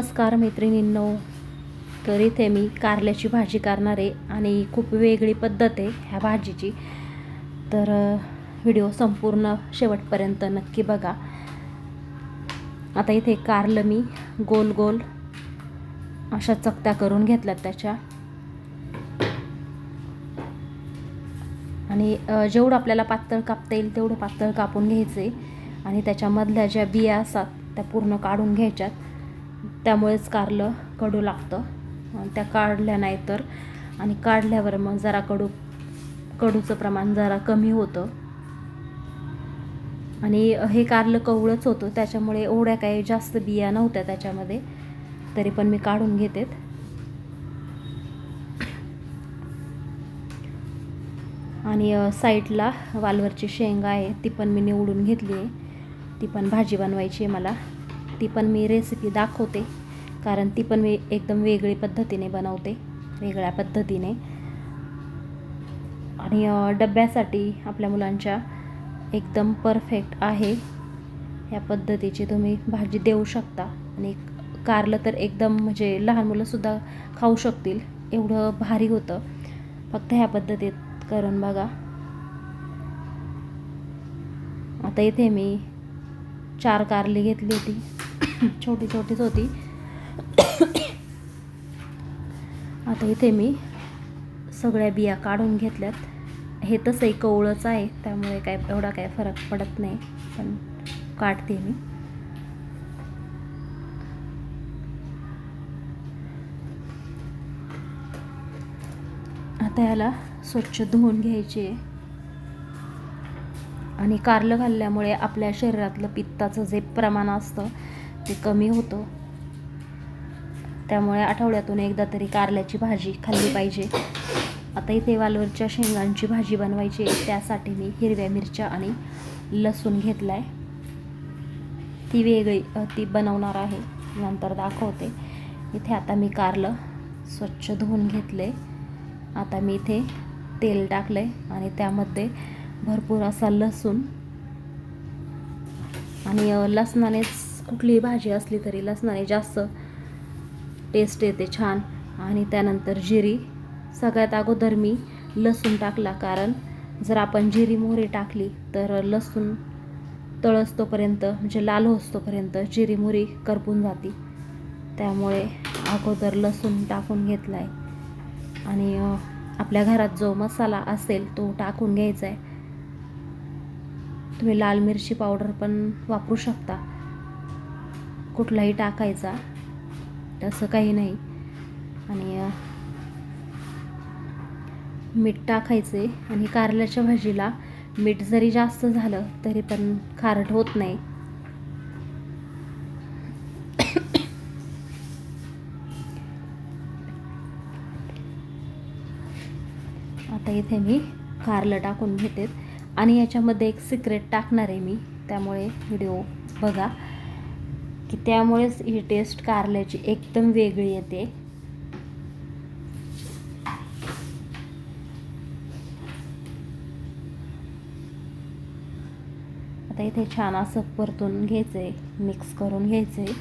नमस्कार मैत्रिणींनो. तर इथे मी कारल्याची भाजी करणार आहे आणि खूप वेगळी पद्धत आहे ह्या भाजीची. तर व्हिडिओ संपूर्ण शेवटपर्यंत नक्की बघा. आता इथे कारलं मी गोल गोल अशा चकत्या करून घेतल्यात त्याच्या. आणि जेवढं आपल्याला पातळ कापता येईल तेवढं पातळ कापून घ्यायचे आणि त्याच्यामधल्या ज्या बिया असतात त्या पूर्ण काढून घ्यायच्यात. त्यामुळेच कारलं कडू लागतं. त्या काढल्या नाही तर. आणि काढल्यावर मग जरा कडू कडूचं प्रमाण जरा कमी होतं. आणि हे कारलं कवळंच होतं. त्याच्यामुळे एवढ्या काही जास्त बिया नव्हत्या त्याच्यामध्ये. तरी पण मी काढून घेतेत. आणि साईडला वालवरची शेंगा आहे ती पण मी निवडून घेतली आहे. ती पण भाजी बनवायची आहे मला. ती पण मी रेसिपी दाखवते. कारण ती पण मी एकदम वेगळी पद्धतीने बनवते. वेगळ्या पद्धतीने. आणि डब्यासाठी आपल्या मुलांच्या एकदम परफेक्ट आहे. या पद्धतीची तुम्ही भाजी देऊ शकता. आणि कारलं तर एकदम म्हणजे लहान मुलंसुद्धा खाऊ शकतील. एवढं भारी होतं. फक्त ह्या पद्धतीत करून बघा. आता इथे मी चार कारली घेतली होती. छोटी छोटीच होती. आता इथे मी सगळ्या बिया काढून घेतल्यात. हे तसंही कवळंच आहे त्यामुळे काय एवढा काय फरक पडत नाही पण काढते मी. आता याला स्वच्छ धुवून घ्यायचे. आणि कारलं घालल्यामुळे आपल्या शरीरातलं पित्ताचं जे प्रमाण असतं ते कमी होतं. त्यामुळे आठवड्यातून एकदा तरी कारल्याची भाजी खाल्ली पाहिजे. आता इथे वालवरच्या शेंगांची भाजी बनवायची आहे. त्यासाठी मी हिरव्या मिरच्या आणि लसूण घेतला आहे ती वेगळी ती बनवणार आहे. नंतर दाखवते. इथे आता मी कारलं स्वच्छ धुवून घेतले आता मी इथे तेल टाकलं आहे आणि त्यामध्ये भरपूर असा लसूण आणि लसणानेच कुठलीही भाजी असली तरी लसणाने जास्त टेस्ट येते छान. आणि त्यानंतर जिरी. सगळ्यात अगोदर मी लसूण टाकला कारण जर आपण जिरी मोहरी टाकली तर लसूण तळसतोपर्यंत म्हणजे लाल होस्तोपर्यंत जिरी मोहरी करपून जाते. त्यामुळे अगोदर लसूण टाकून घेतला आहे आणि आपल्या घरात जो मसाला असेल तो टाकून घ्यायचा आहे तुम्ही लाल मिरची पावडर पण वापरू शकता. कुठलाही टाकायचा तसं काही नाही. आणि मीठ टाकायचे आणि कारल्याच्या भाजीला मीठ जरी जास्त झालं तरी पण खारट होत नाही. आता इथे मी कारलं टाकून घेते. आणि याच्यामध्ये एक सिक्रेट टाकणार आहे मी. त्यामुळे व्हिडिओ बघा. की त्यामुळेच ही टेस्ट कारल्याची एकदम वेगळी येते. आता इथे छान असं परतून घ्यायचं आहे मिक्स करून घ्यायचं आहे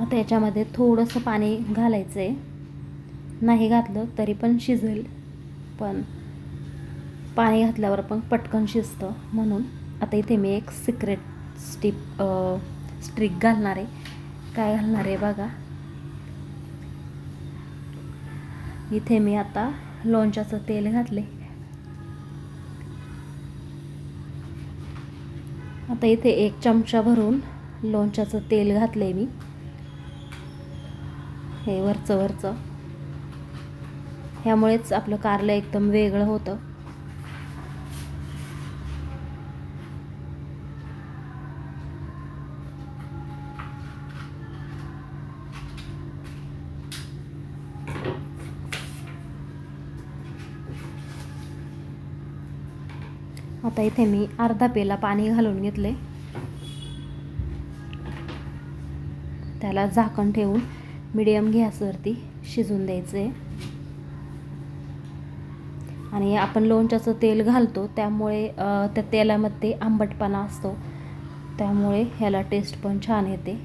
आता याच्यामध्ये थोडंसं पाणी घालायचं आहे नाही घातलं तरी पण शिजेल. पण पाणी घातल्यावर पण पटकन शिजतं म्हणून आता इथे मी एक सिक्रेट स्टिप स्ट्रिक घालणार आहे. काय घालणार आहे बघा. इथे मी आता लोणच्याचं तेल घातले आता इथे एक चमचा भरून लोणच्याचं तेल घातलं आहे मी. हे वरचं वरचं. ह्यामुळेच आपलं कारलं एकदम वेगळं होतं. आता इथे मी अर्धा पेला पाणी घालून घेतले. त्याला झाकण ठेवून मीडियम गॅसवरती शिजून द्यायचं आहे आणि आपण लोणच्याचं तेल घालतो त्यामुळे त्या तेलामध्ये आंबटपणा असतो. त्यामुळे ह्याला टेस्ट पण छान येते.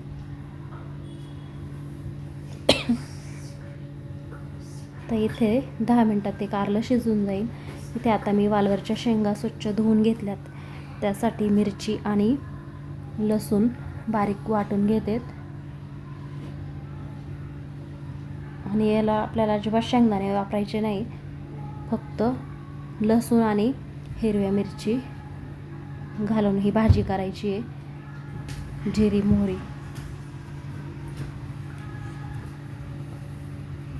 तर इथे दहा मिनटात ते कारलं शिजून जाईल. इथे आता मी वालवरच्या शेंगा स्वच्छ धुवून घेतल्यात. त्यासाठी मिरची आणि लसूण बारीक वाटून घेतेत. आणि याला आपल्याला अजिबात शेंगदाणे वापरायचे नाही. फक्त लसूण आणि हिरव्या मिरची घालून ही भाजी करायची आहे. जिरी मोहरी.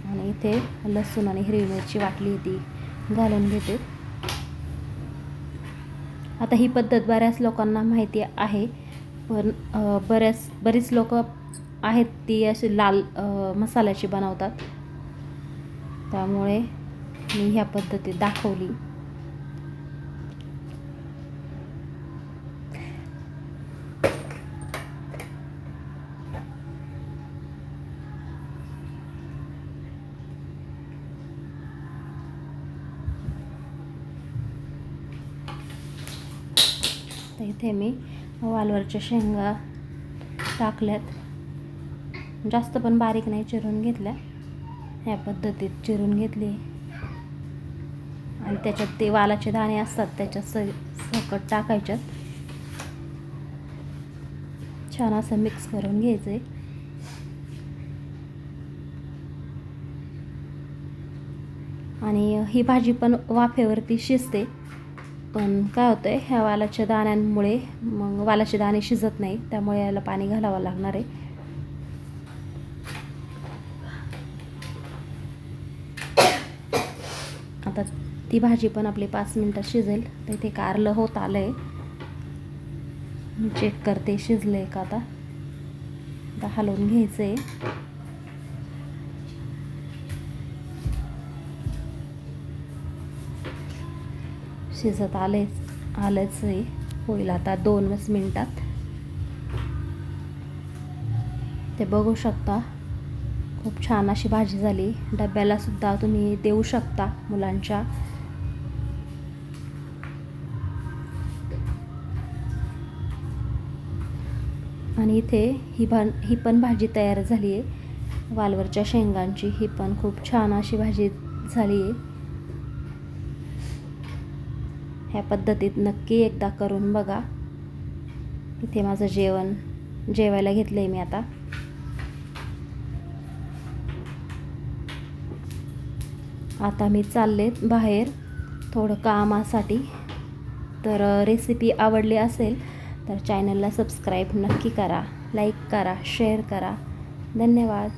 आणि इथे लसूण आणि हिरवी मिरची वाटली ती घालून घेते. आता ही पद्धत बऱ्याच लोकांना माहिती आहे पण बऱ्याच बरीच लोक आहेत ती अशी लाल मसाल्याची बनवतात. त्यामुळे मी ह्या पद्धतीत दाखवली. तर इथे मी वालवरच्या शेंगा टाकल्यात. जास्त पण बारीक नाही चिरून घेतल्या. ह्या पद्धतीत चिरून घेतली. आणि त्याच्यात ते वालाचे दाणे असतात त्याच्यात स सकट टाकायच्यात. छान असं मिक्स करून घ्यायचं आहे आणि ही भाजी पण वाफेवरती शिजते. पण काय होतं आहे ह्या वालाच्या दाण्यांमुळे मग वालाचे दाणे शिजत नाही त्यामुळे याला पाणी घालावं लागणार आहे. आता ती भाजी पण आपली पाच मिनटात शिजेल. तर इथे कारलं होत आलं आहे मी चेक करते शिजलं आहे का आता? आता हलवून घ्यायचं आहे शिजत आलेच आलंच आहे होईल आता दोनच मिनटात. ते बघू शकता. खूप छान अशी भाजी झाली. डब्याला सुद्धा तुम्ही देऊ शकता मुलांच्या. आणि इथे ही भा ही पण भाजी तयार झाली आहे. वालवरच्या शेंगांची ही पण खूप छान अशी भाजी झाली आहे. ह्या पद्धतीत नक्की एकदा करून बघा. इथे माझं जेवण जेवायला घेतलं आहे मी आता. आता मी चालले बाहेर थोडं कामासाठी. तर रेसिपी आवडली असेल तर चॅनलला सबस्क्राईब नक्की करा लाईक करा शेअर करा. धन्यवाद.